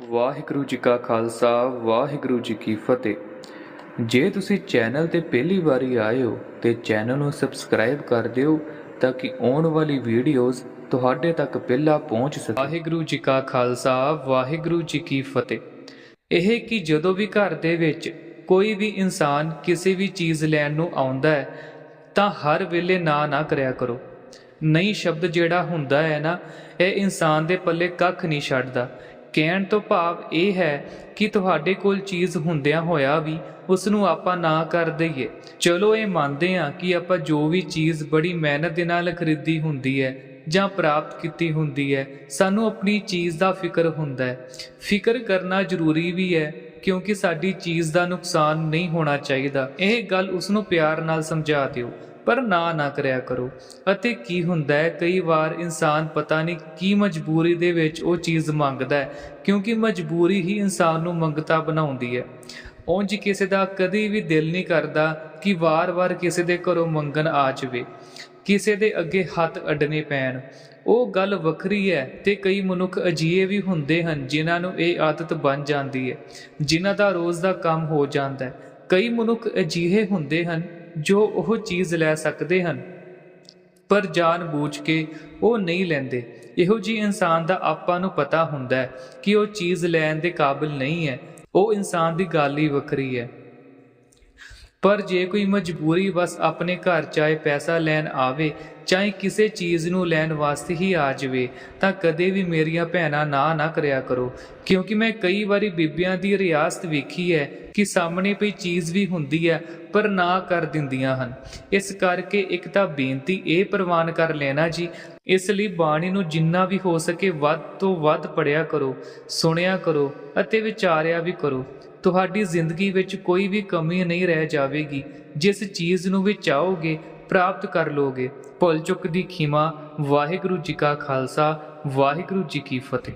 ਵਾਹਿਗੁਰੂ ਜੀ ਕਾ ਖਾਲਸਾ, ਵਾਹਿਗੁਰੂ ਜੀ ਕੀ ਫਤਿਹ। ਜੇ ਤੁਸੀਂ ਚੈਨਲ ਤੇ ਪਹਿਲੀ ਵਾਰੀ ਆਏ ਹੋ ਤੇ ਚੈਨਲ ਨੂੰ ਸਬਸਕ੍ਰਾਈਬ ਕਰ ਦਿਓ ਤਾਂ ਕਿ ਆਉਣ ਵਾਲੀ ਵੀਡੀਓਜ਼ ਤੁਹਾਡੇ ਤੱਕ ਪਹਿਲਾਂ ਪਹੁੰਚ ਸਕੇ ਵਾਹਿਗੁਰੂ ਜੀ ਕਾ ਖਾਲਸਾ, ਵਾਹਿਗੁਰੂ ਜੀ ਕੀ ਫਤਿਹ। ਇਹ ਕਿ ਜਦੋਂ ਵੀ ਘਰ ਦੇ ਵਿੱਚ ਕੋਈ ਵੀ ਇਨਸਾਨ ਕਿਸੇ ਵੀ ਚੀਜ਼ ਲੈਣ ਨੂੰ ਆਉਂਦਾ ਹੈ, ਤਾਂ ਹਰ ਵੇਲੇ ਨਾ ਨਾ ਕਰਿਆ ਕਰੋ। ਨਹੀਂ ਸ਼ਬਦ ਜਿਹੜਾ ਹੁੰਦਾ ਹੈ ਨਾ, ਇਹ ਇਨਸਾਨ ਦੇ ਪੱਲੇ ਕੱਖ ਨਹੀਂ ਛੱਡਦਾ। ਕਹਿਣ ਤੋਂ ਭਾਵ ਇਹ ਹੈ ਕਿ ਤੁਹਾਡੇ ਕੋਲ ਚੀਜ਼ ਹੁੰਦਿਆਂ ਹੋਇਆ ਵੀ ਉਸ ਨੂੰ ਆਪਾਂ ਨਾ ਕਰ ਦਈਏ। ਚਲੋ ਇਹ ਮੰਨਦੇ ਹਾਂ ਕਿ ਆਪਾਂ ਜੋ ਵੀ ਚੀਜ਼ ਬੜੀ ਮਿਹਨਤ ਦੇ ਨਾਲ ਖਰੀਦੀ ਹੁੰਦੀ ਹੈ ਜਾਂ ਪ੍ਰਾਪਤ ਕੀਤੀ ਹੁੰਦੀ ਹੈ, ਸਾਨੂੰ ਆਪਣੀ ਚੀਜ਼ ਦਾ ਫਿਕਰ ਹੁੰਦਾ ਹੈ। ਫਿਕਰ ਕਰਨਾ ਜ਼ਰੂਰੀ ਵੀ ਹੈ ਕਿਉਂਕਿ ਸਾਡੀ ਚੀਜ਼ ਦਾ ਨੁਕਸਾਨ ਨਹੀਂ ਹੋਣਾ ਚਾਹੀਦਾ। ਇਹ ਗੱਲ ਉਸ ਨੂੰ ਪਿਆਰ ਨਾਲ ਸਮਝਾ ਦਿਓ। ਪਰ ਨਾ ਨਾ ਕਰਿਆ ਕਰੋ। ਅਤੇ ਕੀ ਹੁੰਦਾ ਹੈ, ਕਈ ਵਾਰ ਇਨਸਾਨ ਪਤਾ ਨਹੀਂ ਕੀ ਮਜਬੂਰੀ ਦੇ ਵਿੱਚ ਉਹ ਚੀਜ਼ ਮੰਗਦਾ ਹੈ, ਕਿਉਂਕਿ ਮਜਬੂਰੀ ਹੀ ਇਨਸਾਨ ਨੂੰ ਮੰਗਤਾ ਬਣਾਉਂਦੀ ਹੈ। ਉਂਝ ਕਿਸੇ ਦਾ ਕਦੀ ਵੀ ਦਿਲ ਨਹੀਂ ਕਰਦਾ ਕਿ ਵਾਰ-ਵਾਰ ਕਿਸੇ ਦੇ ਘਰੋਂ ਮੰਗਣ ਆ ਜਾਵੇ। ਕਿਸੇ ਦੇ ਅੱਗੇ ਹੱਥ ਅੱਡਨੇ ਪੈਣ। ਉਹ ਗੱਲ ਵੱਖਰੀ ਹੈ ਤੇ ਕਈ ਮਨੁੱਖ ਅਜੀਏ ਵੀ ਹੁੰਦੇ ਹਨ ਜਿਨ੍ਹਾਂ ਨੂੰ ਇਹ ਆਦਤ ਬਣ ਜਾਂਦੀ ਹੈ, ਜਿਨ੍ਹਾਂ ਦਾ ਰੋਜ਼ ਦਾ ਕੰਮ ਹੋ ਜਾਂਦਾ ਹੈ। ਕਈ ਮਨੁੱਖ ਅਜੀਏ ਹੁੰਦੇ ਹਨ ਜੋ ਉਹ ਚੀਜ਼ ਲੈ ਸਕਦੇ ਹਨ। ਪਰ ਜਾਣ ਬੂਝ ਕੇ ਉਹ ਨਹੀਂ ਲੈਂਦੇ। ਇਹੋ ਜੀ ਇਨਸਾਨ ਦਾ ਆਪਾਂ ਨੂੰ ਪਤਾ ਹੁੰਦਾ ਹੈ ਕਿ ਉਹ ਚੀਜ਼ ਲੈਣ ਦੇ ਕਾਬਿਲ ਨਹੀਂ ਹੈ। ਉਹ ਇਨਸਾਨ ਦੀ ਗੱਲ ਹੀ ਵੱਖਰੀ ਹੈ। ਪਰ ਜੇ ਕੋਈ ਮਜਬੂਰੀ ਬਸ ਆਪਣੇ ਘਰ ਚਾਹੇ ਪੈਸਾ ਲੈਣ ਆਵੇ ਚਾਹੇ ਕਿਸੇ ਚੀਜ਼ ਨੂੰ ਲੈਣ ਵਾਸਤੇ ਹੀ ਆ ਜਾਵੇ, ਤਾਂ ਕਦੇ ਵੀ ਮੇਰੀਆਂ ਭੈਣਾਂ ਨਾ ਨਾ ਕਰਿਆ ਕਰੋ। ਕਿਉਂਕਿ ਮੈਂ ਕਈ ਵਾਰੀ ਬੀਬੀਆਂ ਦੀ ਰਿਆਸਤ ਵੇਖੀ ਹੈ ਕਿ ਸਾਹਮਣੇ ਪਈ ਚੀਜ਼ ਵੀ ਹੁੰਦੀ ਹੈ, ਪਰ ਨਾ ਕਰ ਦਿੰਦੀਆਂ ਹਨ। ਇਸ ਕਰਕੇ ਇੱਕ ਤਾਂ ਬੇਨਤੀ ਇਹ ਪ੍ਰਵਾਨ ਕਰ ਲੈਣਾ ਜੀ, ਇਸ ਲਈ ਬਾਣੀ ਨੂੰ ਜਿੰਨਾ ਵੀ ਹੋ ਸਕੇ ਵੱਧ ਤੋਂ ਵੱਧ ਪੜਿਆ ਕਰੋ, ਸੁਣਿਆ ਕਰੋ ਅਤੇ ਵਿਚਾਰਿਆ ਵੀ ਕਰੋ। ਤੁਹਾਡੀ ਜ਼ਿੰਦਗੀ ਵਿੱਚ ਕੋਈ ਵੀ ਕਮੀ ਨਹੀਂ ਰਹਿ ਜਾਵੇਗੀ। ਜਿਸ ਚੀਜ਼ ਨੂੰ ਵੀ ਚਾਹੋਗੇ ਪ੍ਰਾਪਤ ਕਰ ਲੋਗੇ। ਭੁੱਲ ਚੁੱਕ ਦੀ ਖਿਮਾ। ਵਾਹਿਗੁਰੂ ਜੀ ਕਾ ਖਾਲਸਾ। ਵਾਹਿਗੁਰੂ ਜੀ ਕੀ ਫਤਿਹ।